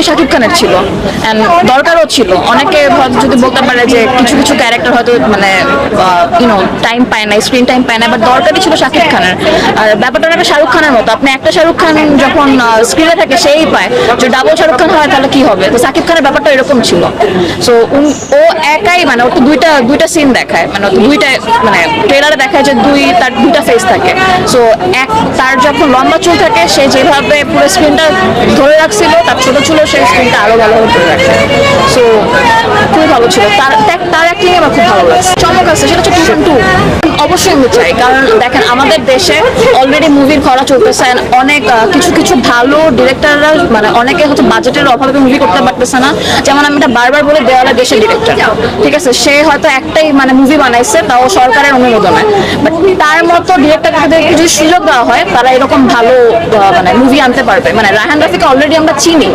পুরোপুরি শাকিব খানের ছিল। অ্যান্ড দরকারও ছিল। অনেকে যদি বলতে পারে যে কিছু কিছু ক্যারেক্টার হয়তো মানে ইউনো টাইম পায় না স্ক্রিন টাইম পায় না বাট দরকারই ছিল শাকিব খানের। আর ব্যাপারটা অনেকটা শাহরুখ খানের মতো। আপনি একটা শাহরুখ খান যখন স্ক্রিনে থাকে সেই পায়। যে ডাবল শাহরুখ খান হয় তাহলে কি হবে? তো শাকিব খানের ব্যাপারটা এরকম ছিল। সো ও একাই মানে ওর তো দুইটা দুইটা সিন দেখায়। মানে তো দুইটা মানে ট্রেলারে দেখায় যে দুই, তার দুইটা ফেস থাকে। সো এক, তার যখন লম্বা চুল থাকে, সে যেভাবে পুরো স্ক্রিনটা ধরে রাখছিল, তার ছোট ছিল সেই স্ক্রিনটা আরও ভালোভাবে ধরে রাখে। সো খুবই ভালো ছিল। তার তার অ্যাক্টিং আমার খুব ভালো লাগছে। চমক আছে, সেটা হচ্ছে টু অবশ্যই আমি চাই, কারণ দেখেন আমাদের দেশে অলরেডি মুভির খরা চলতেছে অনেক কিছু কিছু ভালো ডিরেক্টররা মানে অনেকে হয়তো বাজেটের অভাবে মুভি করতে পারতেছে না। যেমন আমি এটা বারবার বলে, দেওয়ালা দেশের ডিরেক্টর ঠিক আছে, সে হয়তো একটাই মানে মুভি বানাইছে, তাও সরকারের অনুমোদনে। বাট তার মতো ডিরেক্টরকে যদি সুযোগ দেওয়া হয়, তারা এরকম ভালো মানে মুভি আনতে পারবে। মানে রায়হান রাফিকে অলরেডি আমরা চিনি।